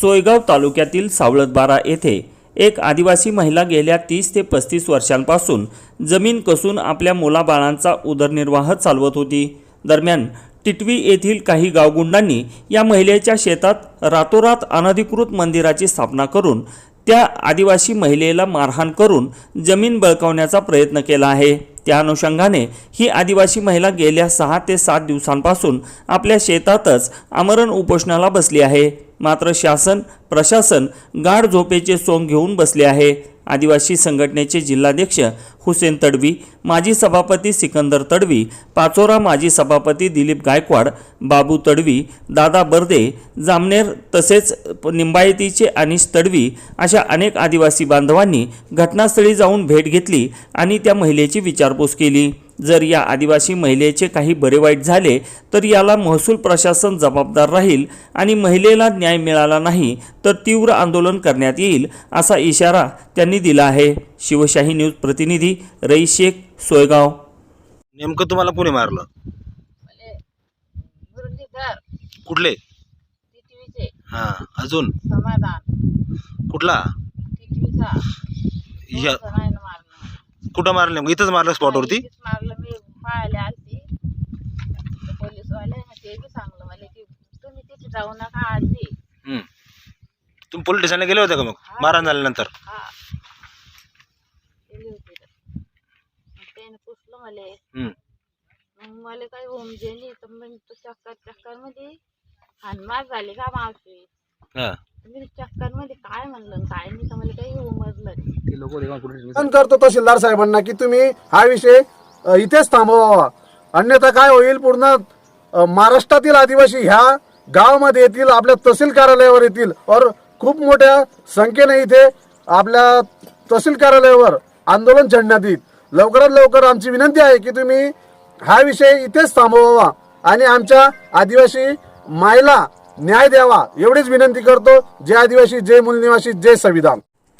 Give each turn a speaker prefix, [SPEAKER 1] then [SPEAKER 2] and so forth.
[SPEAKER 1] सोयगाव तालुक्यातील सावळतबारा येथे एक आदिवासी महिला गेल्या तीस ते पस्तीस वर्षांपासून जमीन कसून आपल्या मुलाबाळांचा उदरनिर्वाह चालवत होती. दरम्यान टिटवी येथील काही गावगुंडांनी या महिलेच्या शेतात रातोरात अनधिकृत मंदिराची स्थापना करून त्या आदिवासी महिलेला मारहाण करून जमीन बळकावण्याचा प्रयत्न केला आहे. त्या अनुषंगाने ही आदिवासी महिला गेल्या सहा ते सात दिवसांपासून आपल्या शेतातच आमरण उपोषणाला बसली आहे. मात्र शासन प्रशासन गाढ झोपेचे सोंग घेऊन बसले आहे. आदिवासी संघटनेचे जिल्हाध्यक्ष हुसेन तडवी माजी सभापती सिकंदर तडवी पाचोरा माजी सभापती दिलीप गायकवाड बाबू तडवी दादा बर्दे जामनेर तसेच निंबायतीचे अनिश तडवी अशा अनेक आदिवासी बांधवांनी घटनास्थळी जाऊन भेट घेतली आणि त्या महिलेची विचारपूस केली. जर या आदिवासी महिलेचे काही बरे वाईट झाले तर याला महसूल प्रशासन जबाबदार राहील आणि महिलेला न्याय मिळाला नाही तर तीव्र आंदोलन करण्यात येईल असा इशारा त्यांनी दिला आहे. शिवशाही न्यूज प्रतिनिधी रईस शेख सोयगाव.
[SPEAKER 2] नेमकं तुम्हाला कोणी मारलं? कुठले? हां अजून?
[SPEAKER 3] समाधान.
[SPEAKER 2] कुठला? या कुठं मारलं? नेमकं इथंच मारलं स्पॉटवरती
[SPEAKER 3] इथेच मारलं मी पाहायला आलती. ते पोलीसवाले ना ते बी सांगलं मला की तुम्ही तिथे जाऊ नका आजी.
[SPEAKER 2] तुम्ही पोलीस स्टेशनला गेले होते का मग? मारहाण झाल्यानंतर?
[SPEAKER 3] हा. गेली होती तर. मग त्याने पुसलं मला. मग मला काही तर मग तो चक्कर चक्करमध्ये हानमार झाली का मावशी?
[SPEAKER 2] हां.
[SPEAKER 3] मी चक्करमध्ये काय म्हणलं आणि काय नाही तर मला काही
[SPEAKER 4] करतो तहसीलदार साहेबांना की तुम्ही हा विषय इथेच थांबवावा अन्यथा काय होईल पूर्ण महाराष्ट्रातील आदिवासी ह्या गावामध्ये येतील आपल्या तहसील कार्यालयावर येतील. और खूप मोठ्या संख्येने इथे आपल्या तहसील कार्यालयावर आंदोलन छेडण्यात येईल. लवकरात लवकर आमची विनंती आहे की तुम्ही हा विषय इथेच थांबवावा आणि आमच्या आदिवासी मायला न्याय द्यावा एवढीच विनंती करतो. जय आदिवासी जय मूलनिवासी जय संविधान.